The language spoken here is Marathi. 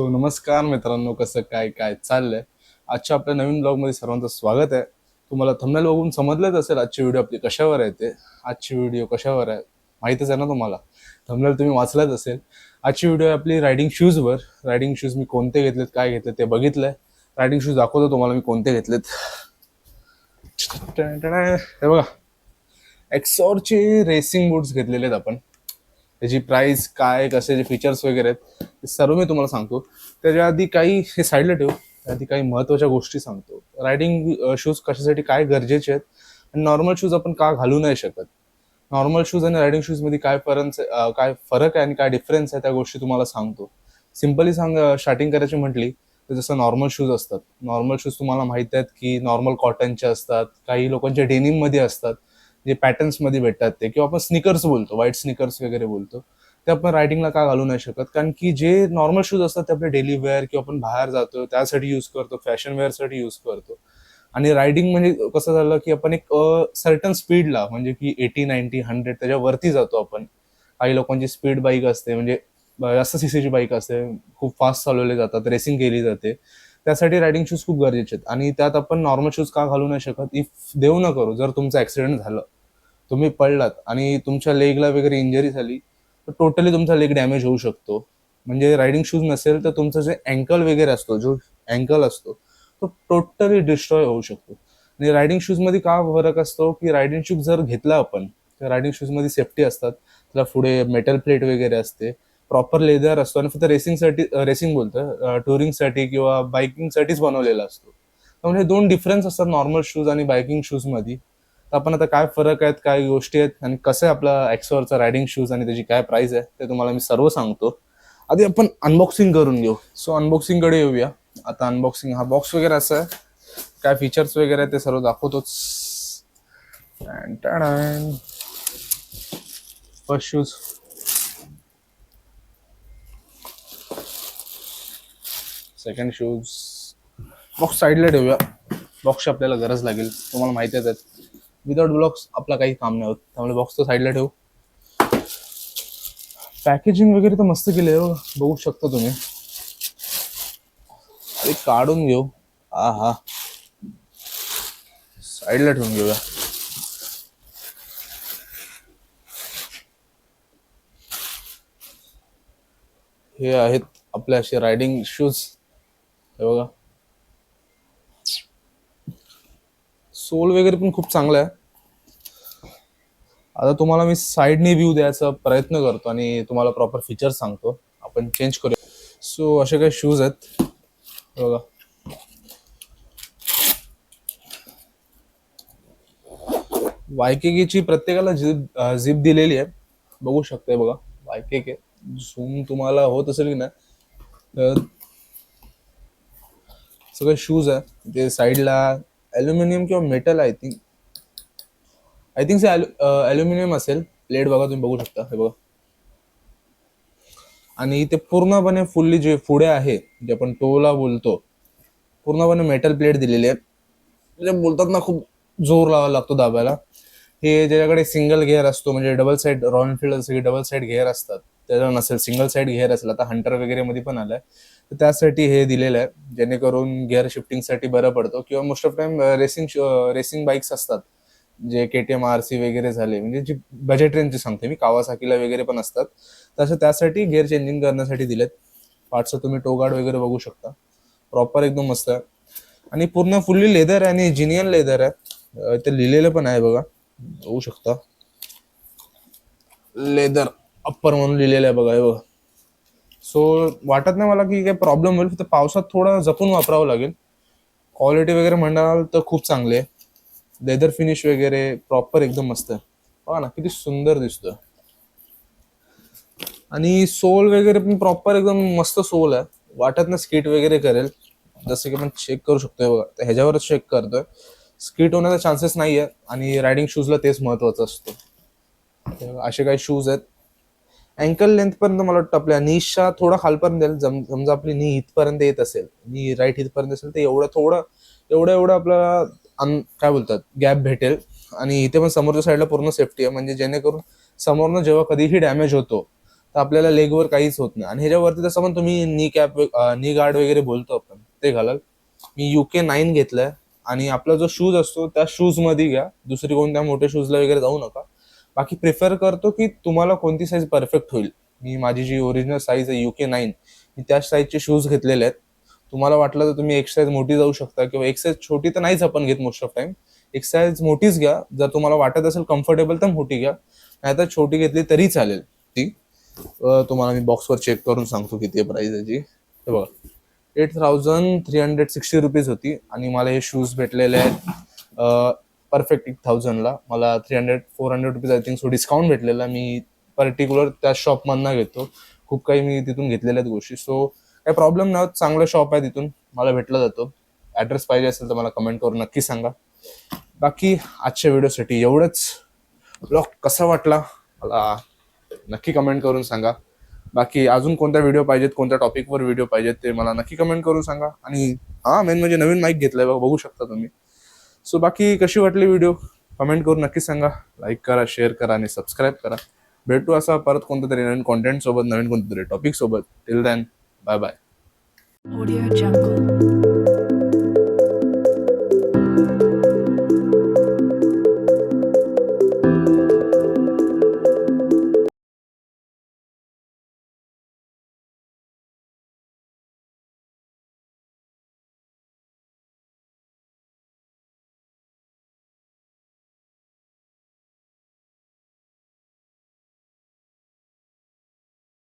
सो नमस्कार मित्रांनो कसं काय काय चाललंय? आजच्या आपल्या नवीन ब्लॉगमध्ये सर्वांचं स्वागत आहे. तुम्हाला थंबनेल बघून समजलंच असेल आजची व्हिडिओ आपली कशावर आहे ते. आजची व्हिडिओ कशावर आहे माहितच आहे ना तुम्हाला? थंबनेल तुम्ही वाचलाच असेल. आजची व्हिडिओ आहे आपली रायडिंग शूजवर रायडिंग शूज मी कोणते घेतलेत काय घेतले ते बघितलंय. रायडिंग शूज दाखवतो तुम्हाला मी कोणते घेतलेत. हे बघा. एक्सॉरचे रेसिंग बूट्स घेतलेले आहेत आपण. त्याची प्राईस काय कसे जे फीचर्स वगैरे आहेत ते सर्व मी तुम्हाला सांगतो. त्याच्या आधी काही हे साईडला ठेवू. त्याआधी काही महत्त्वाच्या गोष्टी सांगतो. रायडिंग शूज कशासाठी काय गरजेचे आहेत? आणि नॉर्मल शूज आपण का घालू नाही शकत? नॉर्मल शूज आणि रायडिंग शूजमध्ये काय फरक काय फरक आहे आणि काय डिफरन्स आहे त्या गोष्टी तुम्हाला सांगतो. सिम्पली सांग स्टार्टिंग करायची म्हटली तर जसं नॉर्मल शूज असतात. नॉर्मल शूज तुम्हाला माहीत आहेत की नॉर्मल कॉटनचे असतात काही लोकांच्या डेनिममध्ये असतात. जे पॅटर्न्समध्ये भेटतात ते किंवा आपण स्निकर्स बोलतो व्हाईट स्निकर्स वगैरे बोलतो ते आपण रायडिंगला का घालू नाही शकत? कारण की जे नॉर्मल शूज असतात ते आपले डेली वेअर किंवा आपण बाहेर जातो त्यासाठी यूज करतो फॅशन वेअरसाठी यूज करतो. आणि रायडिंग म्हणजे कसं झालं की आपण एक सर्टन स्पीडला म्हणजे की एटी नाईन्टी हंड्रेड त्याच्यावरती जातो आपण. काही लोकांची स्पीड बाईक असते म्हणजे जास्त सीसीची बाईक असते खूप फास्ट चालवले जातात रेसिंग केली जाते. त्यासाठी रायडिंग शूज खूप गरजेचे आहेत. आणि त्यात आपण नॉर्मल शूज का घालू नाही शकत? इफ देऊ न करू जर तुमचं ऍक्सिडेंट झालं तुम्ही पडलात आणि तुमच्या लेगला वगैरे इंजरी झाली तर टोटली तुमचा लेग डॅमेज होऊ शकतो. म्हणजे रायडिंग शूज नसेल तर तुमचं जे अँकल वगैरे असतो जो अँकल असतो तो टोटली डिस्ट्रॉय होऊ शकतो. आणि रायडिंग शूजमध्ये का फरक असतो? की रायडिंग शूज जर घेतला आपण तर रायडिंग शूजमध्ये सेफ्टी असतात. त्याला पुढे मेटल प्लेट वगैरे असते. प्रॉपर लेदर असतो आणि फक्त रेसिंगसाठी रेसिंग बोलतं टुरिंगसाठी किंवा बायकिंगसाठीच बनवलेला असतो. त्यामुळे हे दोन डिफरन्स असतात नॉर्मल शूज आणि बायकिंग शूजमध्ये तर आपण आता काय फरक आहेत काय गोष्टी आहेत आणि कसं आहे आपला एक्सवरचा रायडिंग शूज आणि त्याची काय प्राईस आहे ते तुम्हाला मी सर्व सांगतो. आधी आपण अनबॉक्सिंग करून घेऊ. सो अनबॉक्सिंगकडे येऊया. आता अनबॉक्सिंग हा बॉक्स वगैरे असं आहे. काय फीचर्स वगैरे आहे ते सर्व दाखवतोच. First shoes second shoes box साईडला ठेवूया. बॉक्सची आपल्याला गरज लागेल. तुम्हाला माहिती आहे विदाउट ब्लॉक्स आपला काही काम नाही होत. त्यामुळे बॉक्स तर साईडला ठेवू. पॅकेजिंग वगैरे तर मस्त केले हो. बघू शकता तुम्ही. अरे काढून घेऊ. हा हा साईडला ठेवून घेऊया. हे आहेत आपले असे रायडिंग शूज हे बघा. सोल वगैरे पण खूप चांगला आहे. आता तुम्हाला मी साईडने व्ह्यू द्यायचा प्रयत्न करतो आणि तुम्हाला प्रॉपर फीचर सांगतो. आपण चेंज करूया सो असे काही शूज आहेत. बघा. वायकेकेची प्रत्येकाला जिप झिप दिलेली आहे. बघू शकताय बघा. वायकेके झूम तुम्हाला होत असेल की नाही तर सगळे शूज आहे. ते साईडला अल्युमिनियम किंवा metal I think I think say aluminium असेल. प्लेट बघा तुम्ही बघू शकता. हे बघा. आणि ते पूर्णपणे फुल्ली जे पुढे आहे जे आपण टोला बोलतो पूर्णपणे मेटल प्लेट दिलेली आहे. म्हणजे बोलतात ना खूप जोर लावा लागतो दाबायला. हे ज्याच्याकडे सिंगल गेअर असतो म्हणजे डबल साईड रॉयल एनफिल्ड असं डबल साईड गेअर असतात. त्याला नसेल सिंगल साईड गिअर असेल. आता हंटर वगैरे मध्ये पण आलाय. तर त्यासाठी हे दिलेलं आहे जेणेकरून गिअर शिफ्टिंगसाठी बरं पडतो. किंवा most of time racing racing bikes असतात. जे K T M R C वगैरे झाले. म्हणजे जी बजेट रेंजची सांगते मी. कावासाकीला वगैरे पण असतात. तसं त्यासाठी गिअर चेंजिंग करण्यासाठी दिलेत. पार्टचं तुम्ही टोगाड वगैरे बघू शकता. प्रॉपर एकदम मस्त आहे. आणि पूर्ण फुल्ली लेदर आहे आणि जिनियन लेदर आहे. ते लिहिलेलं पण आहे बघा. बघू शकता. लेदर अप्पर म्हणून लिहिलेलं आहे बघा हे बघा. सो वाटत नाही मला की काही प्रॉब्लेम होईल फक्त पावसात थोडा जपून वापरावं लागेल. क्वालिटी वगैरे म्हणाल तर खूप चांगली आहे. लेदर फिनिश वगैरे प्रॉपर एकदम मस्त आहे. बघा ना किती सुंदर दिसतोय. आणि सोल वगैरे पण प्रॉपर एकदम मस्त सोल आहे. वाटत ना स्किट वगैरे करेल. जसं की आपण चेक करू शकतोय बघा. ह्याच्यावरच चेक करतोय. स्किट होण्याचा चान्सेस नाही आहे आणि रायडिंग शूजला तेच महत्वाचं असतं. असे काही शूज आहेत. अँकल लेंथ पर्यंत मला वाटतं आपल्या नीशच्या थोडा खालपर्यंत येईल. समजा आपली नी इथपर्यंत येत असेल नी राईट इथपर्यंत असेल तर एवढं थोडं एवढं एवढं आपल्याला काय बोलतात गॅप भेटेल. आणि इथे पण समोरच्या साईडला पूर्ण सेफ्टी आहे. म्हणजे जेणेकरून समोरनं जेव्हा कधीही डॅमेज होतो तर आपल्याला लेगवर काहीच होत नाही. आणि ह्याच्यावरती तसं पण तुम्ही नी कॅप नी गार्ड वगैरे बोलतो आपण ते घालाल. मी युके नाईन घेतलाय. आणि आपला जो शूज असतो त्या शूजमध्ये घ्या. दुसरी कोणत्या मोठ्या शूजला वगैरे जाऊ नका. बाकी प्रिफर करतो की तुम्हाला कोणती साईज परफेक्ट होईल. मी माझी जी ओरिजिनल साईज आहे युके नाईन मी त्याच साईजचे शूज घेतलेले आहेत. तुम्हाला वाटलं तर तुम्ही एक साईज मोठी जाऊ शकता किंवा एक साईज छोटी तर नाहीच आपण घेत मोस्ट ऑफ टाइम एक साईज मोठीच घ्या. जर तुम्हाला वाटत असेल कम्फर्टेबल तर मोठी घ्या. नाहीतर छोटी घेतली तरी चालेल ती. तुम्हाला मी बॉक्सवर चेक करून सांगतो किती प्राईज याची. हे बघा. Eight thousand three hundred sixty rupees होती आणि मला हे शूज भेटलेले आहेत. परफेक्ट एक थाउजंडला मला three hundred four hundred rupees I think so discount भेटलेला. मी पर्टिक्युलर त्या शॉपमधनं घेतो. खूप काही मी तिथून घेतलेल्या आहेत गोष्टी. सो काही प्रॉब्लेम नाही चांगलं शॉप आहे तिथून. मला भेटला जातो. ॲड्रेस पाहिजे असेल तर मला कमेंट करून नक्की सांगा. बाकी आजच्या व्हिडिओसाठी एवढंच. ब्लॉग कसा वाटला? मला नक्की कमेंट करून सांगा. बाकी अजून कोणत्या व्हिडिओ पाहिजेत? कोणत्या टॉपिकवर व्हिडिओ पाहिजेत ते मला नक्की कमेंट करून सांगा. आणि हा मेन म्हणजे नवीन माईक घेतलाय. बघू शकता तुम्ही. सो बाकी कशी वाटली व्हिडिओ कमेंट करून नक्की सांगा. लाईक करा शेअर करा आणि सबस्क्राईब करा. भेटू असा परत कोणत्या तरी नवीन कॉन्टेंट सोबत नवीन कोणत्या तरी टॉपिक सोबत. Till then bye bye Audio Jungle.